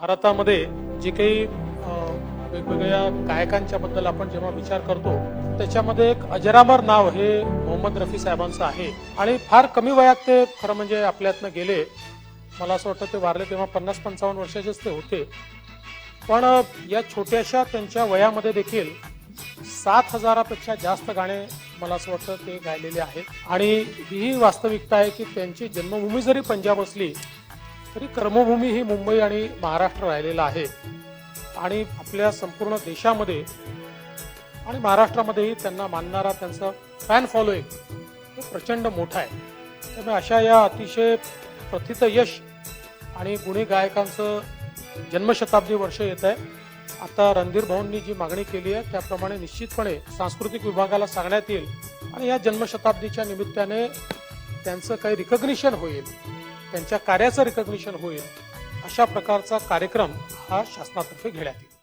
भारतामध्ये जे काही वेगवेगळ्या गायकांच्या बद्दल आपण जेव्हा विचार करतो त्याच्यामध्ये एक अजरामर नाव हे मोहम्मद रफी साहेबांचं आहे. आणि फार कमी वयात ते खरं म्हणजे आपल्यातनं गेले. मला असं वाटतं ते वारले तेव्हा पन्नास पंचावन्न वर्षाचेच ते होते. पण या छोट्याशा त्यांच्या वयामध्ये देखील सात हजारापेक्षा जास्त गाणे मला असं वाटतं ते गायलेले आहेत. आणि ही वास्तविकता आहे की त्यांची जन्मभूमी जरी पंजाब असली तरी कर्मभूमी ही मुंबई आणि महाराष्ट्र राहिलेला आहे. आणि आपल्या संपूर्ण देशामध्ये आणि महाराष्ट्रामध्येही त्यांना मानणारा त्यांचा फॅन फॉलोईंग हे प्रचंड मोठा आहे. त्यामुळे अशा या अतिशय प्रथित यश आणि गुणी गायकांचं जन्मशताब्दी वर्ष येत आहे. आता रणधीर भाऊंनी जी मागणी केली आहे त्याप्रमाणे निश्चितपणे सांस्कृतिक विभागाला सांगण्यात येईल. आणि या जन्मशताब्दीच्या निमित्ताने त्यांचं काही रिकग्निशन होईल. त्यांच्या कार्याचं रिकग्निशन होईल अशा प्रकारचा कार्यक्रम हा शासनातर्फे घेण्यात येईल.